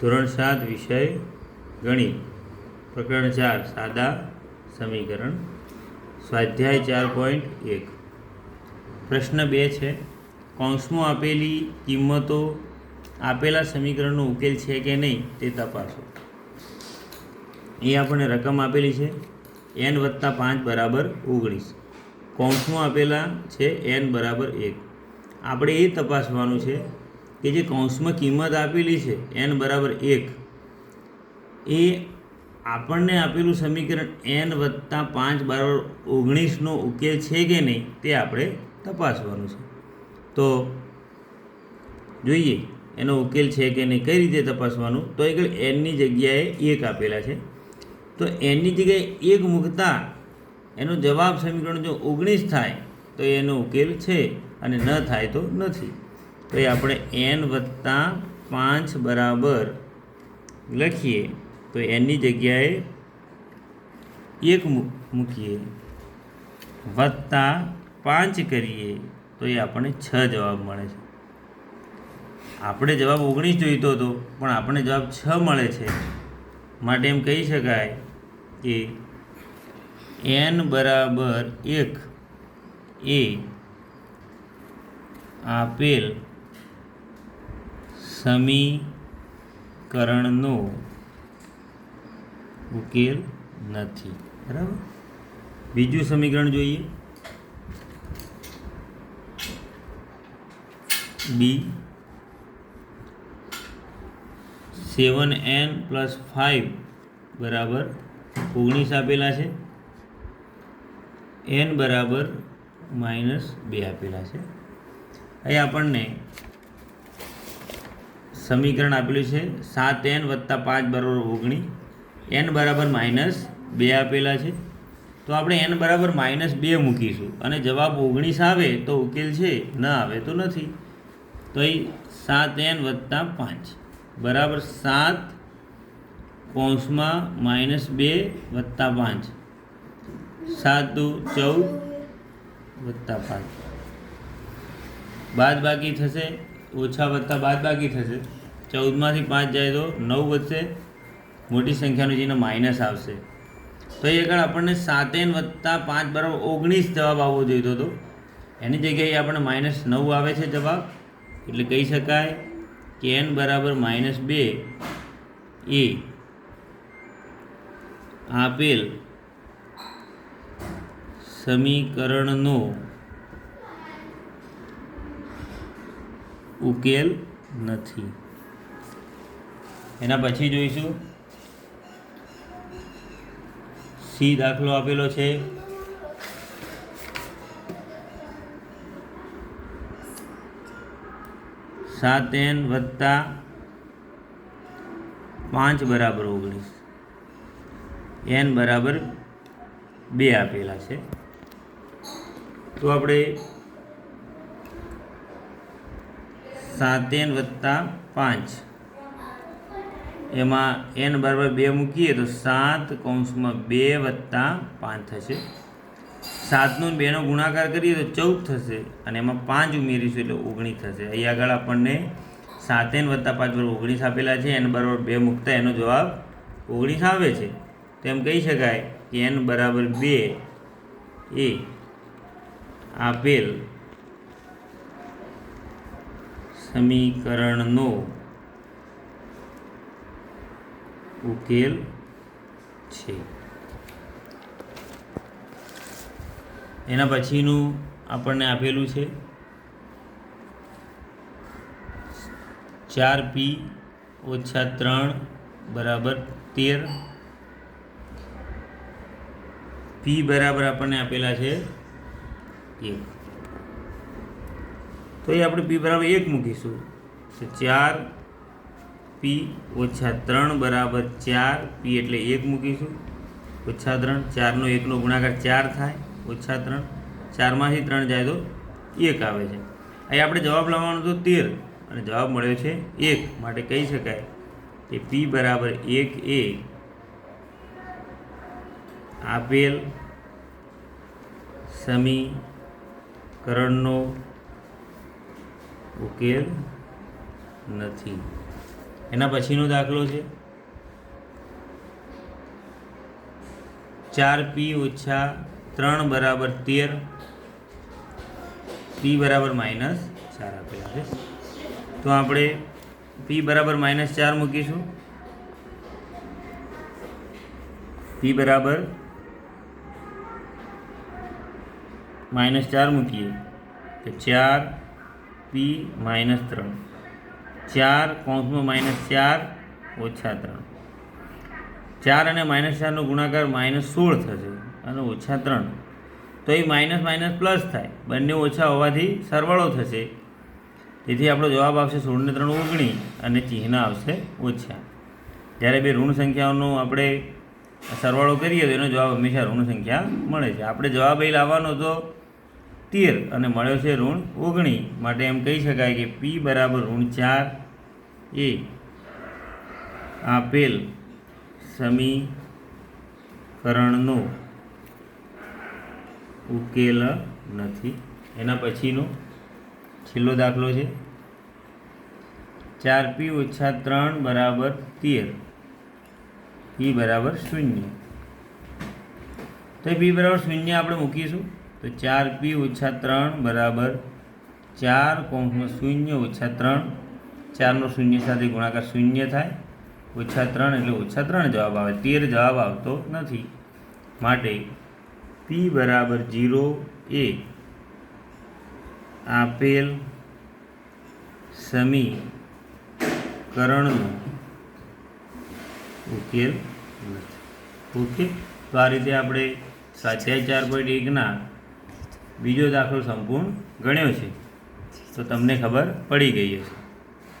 ધોરણ સાત વિષય ગણિત. પ્રકરણ ચાર, સાદા સમીકરણ. સ્વાધ્યાય ચાર પોઈન્ટ એક. પ્રશ્ન બે છે. કૌંસમાં આપેલી કિંમતો આપેલા સમીકરણનો ઉકેલ છે કે નહીં તે તપાસો. એ આપણને રકમ આપેલી છે. એન વત્તા પાંચ બરાબર ઓગણીસ. કૌંસમાં આપેલા છે એન બરાબર એક. આપણે એ તપાસવાનું છે કે જે કૌંસમાં કિંમત આપેલી છે એન બરાબર એક. એ આપણને આપેલું સમીકરણ એન વત્તા પાંચ બરાબર ઓગણીસનો ઉકેલ છે કે નહીં, તે આપણે તપાસવાનું છે. તો જોઈએ, એનો ઉકેલ છે કે નહીં, કઈ રીતે તપાસવાનું? તો એક એનની જગ્યાએ એક આપેલા છે. તો એનની જગ્યાએ એક મૂકતા એનો જવાબ સમીકરણ જો ઓગણીસ થાય, તો એનો ઉકેલ છે અને ન થાય તો નથી. તો એ આપણે એન વત્તા પાંચ બરાબર લખીએ, તો એનની જગ્યાએ એક મૂકીએ. વત્તા પાંચ કરીએ, તો એ આપણને છ જવાબ મળે છે. આપણે જવાબ ઓગણીસ જોઈતો હતો, પણ આપણને જવાબ છ મળે છે. માટે એમ કહી શકાય કે એન બરાબર એક એ આપેલ સમીકરણનો ઉકેલ નથી. બરાબર? બીજું સમીકરણ જોઈએ. B. Seven N plus five બરાબર ઓગણીસ આપેલા છે. એન બરાબર માઇનસ બે આપેલા છે. અહીં આપણને સમીકરણ આપેલું છે. સાત એન વત્તા પાંચ બરાબર ઓગણીસ એન બરાબર માઇનસ બે આપેલા છે. તો આપણે એન બરાબર માઇનસ બે મૂકીશું. અને જવાબ ઓગણીસ આવે તો ઉકેલ છે. ન આવે તો નથી. તો એ સાત એન વત્તા પાંચ. બરાબર સાત કૌંસમાં માઇનસ બે વત્તા પાંચ. સાત દુ ચૌદ વત્તા પાંચ. બાદ બાકી થશે? ઓછા વત્તા બાદ બાકી થશે? ચૌદમાંથી પાંચ જાય તો નવ વધશે, મોટી સંખ્યાનું જેને માઇનસ આવશે. તો એ આગળ આપણને સાતેન વત્તા પાંચ બરાબર ઓગણીસ જવાબ આવવો જોઈતો હતો. એની જગ્યાએ આપણને માઇનસ નવ આવે છે જવાબ. એટલે કહી શકાય કે એન બરાબર માઇનસ બે એ આપેલ સમીકરણનો ઉકેલ નથી. એના પછી જોઈશું. સી દાખલો આપેલો છે. સાત એન વત્તા પાંચ બરાબર ઓગણીસ. એન બરાબર બે આપેલા છે. તો આપણે સાત એન વત્તા પાંચ એમાં એન બરાબર બે મૂકીએ તો સાત કૌંસમાં બે વત્તા પાંચ થશે. સાતનો બેનો ગુણાકાર કરીએ તો ચૌદ થશે અને એમાં પાંચ ઉમેરીશું એટલે ઓગણીસ થશે. અહીં આગળ આપણને સાત એન વત્તા પાંચ બરાબર ઓગણીસ આપેલા છે એન બરાબર બે મૂકતા એનો જવાબ ઓગણીસ આવે છે. તો એમ કહી શકાય કે એન બરાબર બે એ આપેલ સમીકરણનો ઉકેલ છે. એના પછીનું આપણને આપેલું છે. ચાર પી ઓછા ત્રણ બરાબર તેર. પી બરાબર આપણને આપેલા છે એક. તો એ આપણે પી બરાબર એક મૂકીશું. તો ચાર પી ઓછા ત્રણ બરાબર ચાર પી એટલે એક મૂકીશું. ઓછા ત્રણ, ચારનો એકનો ગુણાકાર ચાર થાય. ઓછા ત્રણ, ચારમાંથી ત્રણ જાય તો એક આવે છે. અહીં આપણે જવાબ લાવવાનો તો તેર અને જવાબ મળ્યો છે એક. માટે કહી શકાય કે પી બરાબર એક એ આપેલ સમીકરણનો ઉકેલ નથી. એના પછીનો દાખલો છે. ચાર પી ઓછા ત્રણ બરાબર તેર. પી બરાબર માઇનસ ચાર આપેલા છે. તો આપણે પી બરાબર માઇનસ ચાર મૂકીશું. પી બરાબર માઇનસ ચાર મૂકીએ. તો ચાર પી માઇનસ ત્રણ. ચાર કૌંસમાં માઇનસ ચાર ઓછા ત્રણ. ચાર અને માઇનસ ચારનો ગુણાકાર માઇનસ સોળ થશે અને ઓછા ત્રણ. તો એ માઇનસ માઇનસ પ્લસ થાય. બંને ઓછા હોવાથી સરવાળો થશે. તેથી આપણો જવાબ આવશે સોળને ત્રણ ઓગણી અને ચિહ્ન આવશે ઓછા. જ્યારે બે ઋણ સંખ્યાઓનો આપણે સરવાળો કરીએ તો એનો જવાબ હંમેશા ઋણ સંખ્યા મળે છે. આપણે જવાબ એ લાવવાનો તો તેર અને મળ્યો છે ઋણ ઓગણી. માટે એમ કહી શકાય કે પી બરાબર ઋણ ચાર એ આપેલ સમીકરણનો ઉકેલ નથી. એના પછીનો છેલ્લો દાખલો છે. ચાર પી ઓછા ત્રણ બરાબર તેર. પી બરાબર શૂન્ય. તો પી બરાબર શૂન્ય આપણે મૂકીશું. તો ચાર પી ઓછા ત્રણ બરાબર ચાર કોંસમાં શૂન્ય ઓછા ત્રણ. ચારનો શૂન્ય સાથે ગુણાકાર શૂન્ય થાય. ઓછા ત્રણ એટલે ઓછા ત્રણ જવાબ આવે. તેર જવાબ આવતો નથી. માટે પી બરાબર જીરો એ આપેલ સમીકરણનો ઉકેલ નથી. ઓકે? તો આ રીતે આપણે સ્વાધ્યાય ચાર પોઈન્ટ એકના બીજો દાખલો સંપૂર્ણ ગણ્યો છે. તો તમને ખબર પડી ગઈ હશે.